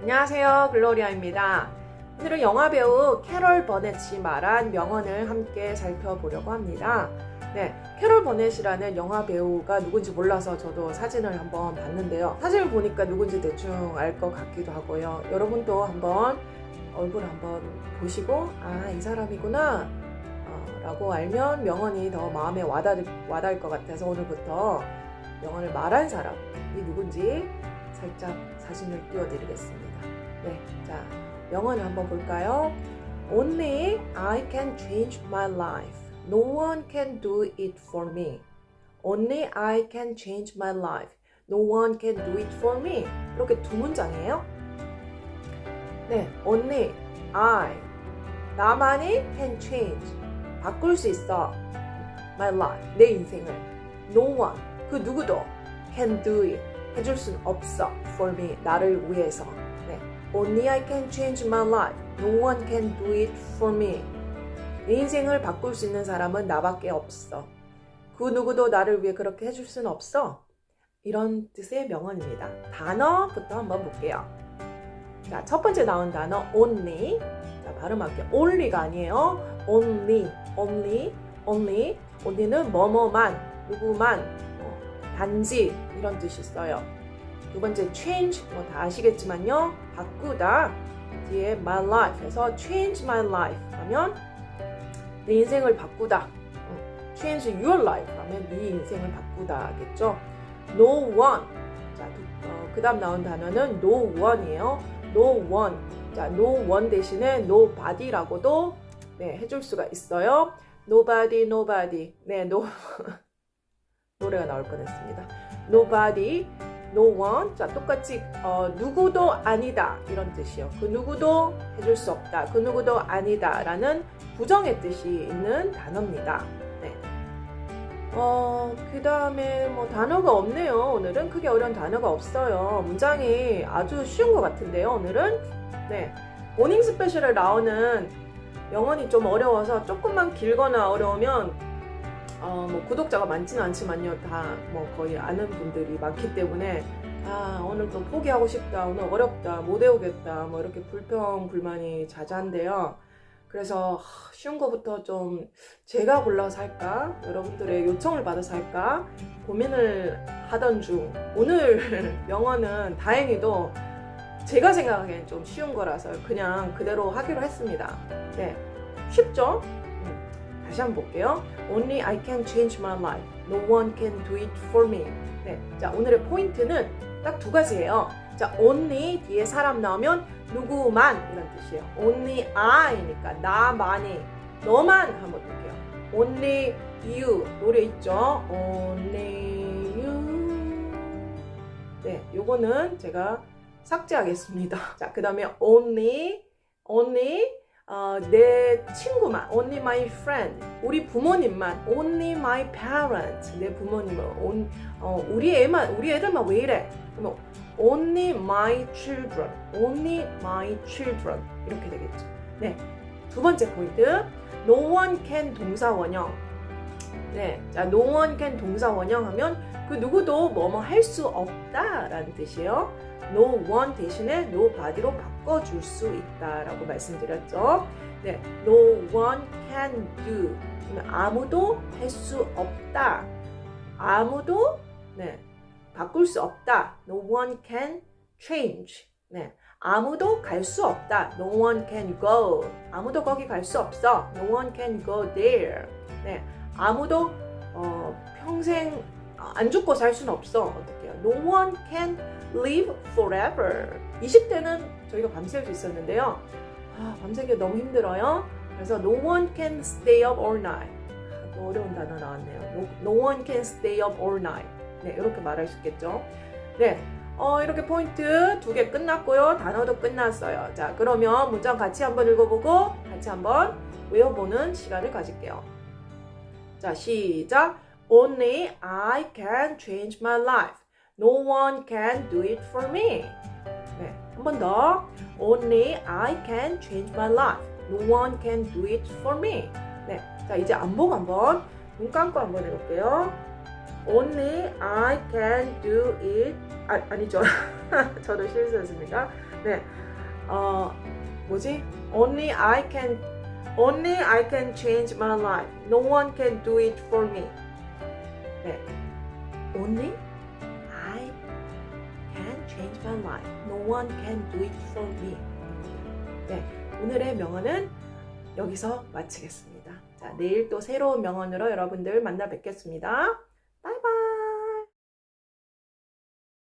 안녕하세요. 글로리아입니다. 오늘은 영화 배우 캐롤 버넷이 말한 명언을 함께 살펴보려고 합니다. 네, 캐롤 버넷이라는 영화 배우가 누군지 몰라서 저도 사진을 한번 봤는데요. 사진을 보니까 누군지 대충 알 것 같기도 하고요. 여러분도 한번 얼굴 한번 보시고 아, 이 사람이구나 어, 라고 알면 명언이 더 마음에 와닿을, 와닿을 것 같아서 오늘부터 명언을 말한 사람이 누군지 살짝 사진을 띄워드리겠습니다. 네, 자, 명언을 한번 볼까요? Only I can change my life. No one can do it for me. Only I can change my life. No one can do it for me. 이렇게 두 문장이에요. 네, only I. 나만이 can change. 바꿀 수 있어. My life. 내 인생을. No one. 그 누구도 can do it. 해줄 순 없어. For me. 나를 위해서. 네. Only I can change my life. No one can do it for me. 내 인생을 바꿀 수 있는 사람은 나밖에 없어. 그 누구도 나를 위해 그렇게 해줄 수는 없어. 이런 뜻의 명언입니다. 단어부터 한번 볼게요. 자, 첫 번째 나온 단어 only. 자, 발음할게요. only가 아니에요. only, only, only. only는 뭐뭐만, 누구만, 뭐, 단지 이런 뜻이 있어요. 두 번째 change 뭐 다 아시겠지만요. 바꾸다. 뒤에 my life 해서 change my life 하면 내 인생을 바꾸다. 음, change your life 하면 네 인생을 바꾸다겠죠. No one. 자, 어, 그 다음 나온 단어는 no one이에요. No one. 자, no one 대신에 nobody라고도 네, 해줄 수가 있어요. Nobody, nobody. 네, no 노래가 나올 뻔했습니다. Nobody, no one. 자, 똑같이 어, 누구도 아니다 이런 뜻이요. 그 누구도 해줄 수 없다. 그 누구도 아니다라는 부정의 뜻이 있는 단어입니다. 네. 어, 그 다음에 뭐 단어가 없네요. 오늘은 크게 어려운 단어가 없어요. 문장이 아주 쉬운 것 같은데요. 오늘은 네. 모닝 스페셜에 나오는 영어이 좀 어려워서 조금만 길거나 어려우면 어, 뭐 구독자가 많지는 않지만요. 다 뭐 거의 아는 분들이 많기 때문에 아, 오늘 또 포기하고 싶다. 오늘 어렵다. 못 외우겠다. 뭐 이렇게 불평, 불만이 자자한데요. 그래서 쉬운 거부터 좀 제가 골라서 할까? 여러분들의 요청을 받아서 할까? 고민을 하던 중 오늘 명언은 다행히도 제가 생각하기엔 좀 쉬운 거라서 그냥 그대로 하기로 했습니다. 네. 쉽죠? 음, 다시 한번 볼게요. Only I can change my life. No one can do it for me. 네. 자, 오늘의 포인트는 딱 두 가지예요. 자, only 뒤에 사람 나오면 누구만 이런 뜻이에요. only I니까 나만이 너만 한번 볼게요. only you 노래 있죠? only you 네, 요거는 제가 삭제하겠습니다. 자, 그 다음에 only only 어, 내 친구만 only my friend 우리 부모님만 only my parents 내 부모님은 어, 우리 애만 우리 애들만 왜 이래? 그러면 only my children, only my children 이렇게 되겠죠. 네, 두 번째 포인트, no one can 동사 원형. 네, 자, no one can 동사 원형하면 그 누구도 뭐뭐 할 수 없다라는 뜻이에요. no one 대신에 nobody로 바꿔줄 수 있다라고 말씀드렸죠. 네, no one can do. 아무도 할 수 없다. 아무도 네, 바꿀 수 없다. No one can change. 네. 아무도 갈 수 없다. No one can go. 아무도 거기 갈 수 없어. No one can go there. 네. 아무도 어, 평생 안 죽고 살 수는 없어. 어떻게요? No one can live forever. 20대는 저희가 밤샐 수 있었는데요. 아, 밤새기 너무 힘들어요. 그래서 no one can stay up all night. 아, 또 어려운 단어 나왔네요. No, no one can stay up all night. 네, 이렇게 말할 수 있겠죠. 네, 어, 이렇게 포인트 두 개 끝났고요. 단어도 끝났어요. 자, 그러면 문장 같이 한번 읽어보고 같이 한번 외워보는 시간을 가질게요. 자, 시작. Only I can change my life. No one can do it for me. 네, 한 번 더. Only I can change my life. No one can do it for me. 네, 자, 이제 안복 한번 눈 감고 한번 해볼게요. Only I can do it 아, 아니죠. 저도 실수했습니다. 네. 어, 뭐지? Only I can Only I can change my life. No one can do it for me. 네. Only I can change my life. No one can do it for me. 네. 오늘의 명언은 여기서 마치겠습니다. 자, 내일 또 새로운 명언으로 여러분들 만나 뵙겠습니다.